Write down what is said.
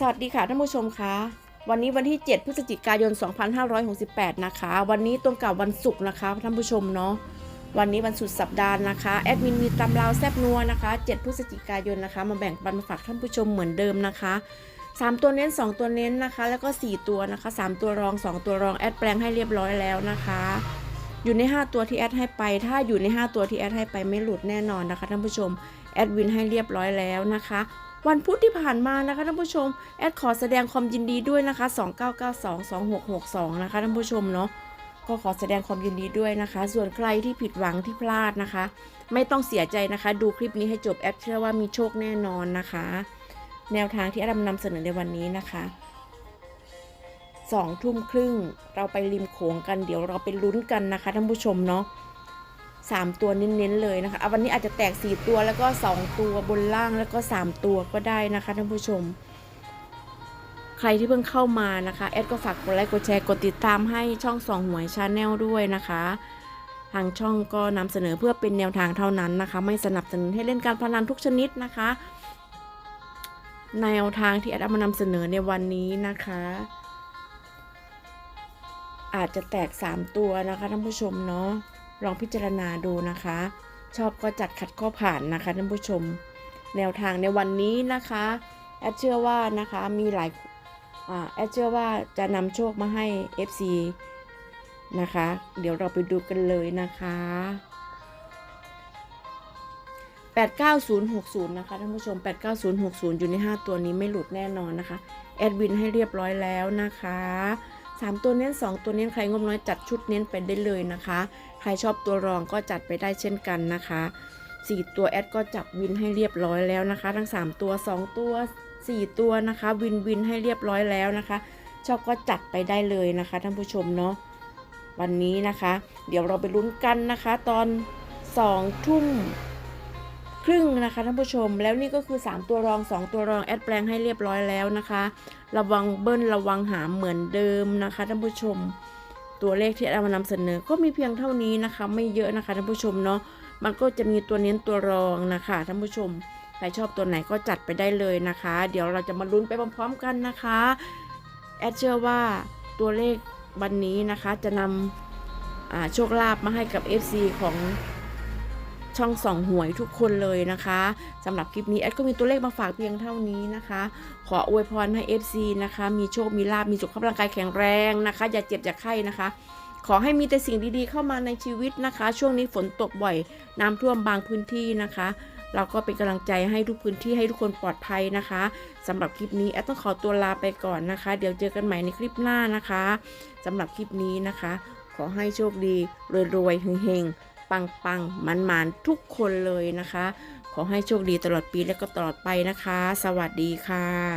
สวัสดีค่ะท่านผู้ชมคะวันนี้วันที่ 7 พฤศจิกายน 2568 นะคะ วันนี้ตรงกับวันศุกร์นะคะท่านผู้ชมเนาะวันนี้วันสุดสัปดาห์นะคะแอดมินมีตำราวแซบนัวนะคะ 7 พฤศจิกายนนะคะ มาแบ่งปันมาฝากท่านผู้ชมเหมือนเดิมนะคะ 3 ตัวเน้น 2 ตัวเน้นนะคะ แล้วก็ 4 ตัวนะคะ 3 ตัวรอง 2 ตัวรองแอดแปลงให้เรียบร้อยแล้วนะคะ อยู่ใน 5 ตัวที่แอดให้ไป ถ้าอยู่ใน 5 ตัวที่แอดให้ไปไม่หลุดแน่นอนนะคะท่านผู้ชมแอดวินให้เรียบร้อยแล้วนะคะ วันพุธที่ผ่านมานะคะท่านผู้ชม แอดขอแสดงความยินดีด้วยนะคะ 29922662 นะคะท่านผู้ชมเนาะก็ขอแสดงความยินดีด้วยนะคะ ส่วนใครที่ผิดหวังที่พลาดนะคะ ไม่ต้องเสียใจนะคะ ดูคลิปนี้ให้จบแอดเชื่อว่ามีโชคแน่นอนนะคะ แนวทางที่แอดนำเสนอในวันนี้นะคะสองทุ่มครึ่งเราไปริมโขงกันเดี๋ยวเราไปลุ้นกันนะคะท่านผู้ชมเนาะ สามตัวเน้นๆเลยนะคะเอาวันนี้อาจจะแตกสี่ตัวแล้วก็สองตัวบนล่างแล้วก็สามตัวก็ได้นะคะท่านผู้ชม ใครที่เพิ่งเข้ามานะคะ แอดก็ฝากกดไลค์กดแชร์กดติดตามให้ช่องสองหวยชาแนลด้วยนะคะ ทางช่องก็นำเสนอเพื่อเป็นแนวทางเท่านั้นนะคะ ไม่สนับสนุนให้เล่นการพนันทุกชนิดนะคะ แนวทางที่แอดเอามานำเสนอในวันนี้นะคะอาจจะแตก 3 ตัวนะคะท่านผู้ชมเนาะ ลองพิจารณาดูนะคะ ชอบก็จัดขัดข้อผ่านนะคะท่านผู้ชม แนวทางในวันนี้นะคะแอดเชื่อว่านะคะมีหลายอแอดเชื่อว่าจะนำโชคมาให้ FC นะคะ เดี๋ยวเราไปดูกันเลยนะคะ 89060 นะคะท่านผู้ชม 89060 อยู่ใน 5 ตัวนี้ไม่หลุดแน่นอนนะคะ แอดวินให้เรียบร้อยแล้วนะคะ 3 ตัวเน้น 2 ตัวเน้นใครงบน้อยจัดชุดเน้นไปได้เลยนะคะ ใครชอบตัวรองก็จัดไปได้เช่นกันนะคะ 4 ตัวแอดก็จับวินให้เรียบร้อยแล้วนะคะ ทั้ง 3 ตัว 2 ตัว 4 ตัวนะคะ วินวินให้เรียบร้อยแล้วนะคะ ชอบก็จัดไปได้เลยนะคะท่านผู้ชมเนาะวันนี้นะคะ เดี๋ยวเราไปลุ้นกันนะคะ ตอน2ทุ่ม ครึ่งนะคะท่านผู้ชม แล้วนี่ก็คือ 3 ตัวรอง 2 ตัวรองแอดแปลงให้เรียบร้อยแล้วนะคะ ระวังเบิ้ลระวังหามเหมือนเดิมนะคะท่านผู้ชม ตัวเลขที่เอามานำเสนอก็มีเพียงเท่านี้นะคะ ไม่เยอะนะคะท่านผู้ชมเนาะมันก็จะมีตัวเน้นตัวรองนะคะท่านผู้ชมใครชอบตัวไหนก็จัดไปได้เลยนะคะ เดี๋ยวเราจะมาลุ้นไปพร้อมๆกันนะคะแอดเชื่อว่าตัวเลขวันนี้นะคะจะนำโชคลาภมาให้กับ FC ของ ช่องส่องหวยทุกคนเลยนะคะสำหรับคลิปนี้แอดก็มีตัวเลขมาฝากเพียงเท่านี้นะคะ ขออวยพรให้ FC นะคะ มีโชคมีลาบมีสุขภาพร่างกายแข็งแรงนะคะ อย่าเจ็บอย่าไข้นะคะ ขอให้มีแต่สิ่งดีๆเข้ามาในชีวิตนะคะ ช่วงนี้ฝนตกบ่อยน้ำท่วมบางพื้นที่นะคะ เราก็เป็นกำลังใจให้ทุกพื้นที่ให้ทุกคนปลอดภัยนะคะสำหรับคลิปนี้แอดต้องขอตัวลาไปก่อนนะคะ เดี๋ยวเจอกันใหม่ในคลิปหน้านะคะสำหรับคลิปนี้นะคะ ขอให้โชคดีรวยๆเฮงๆ ปังๆมันมันทุกคนเลยนะคะ ขอให้โชคดีตลอดปีและก็ตลอดไปนะคะ สวัสดีค่ะ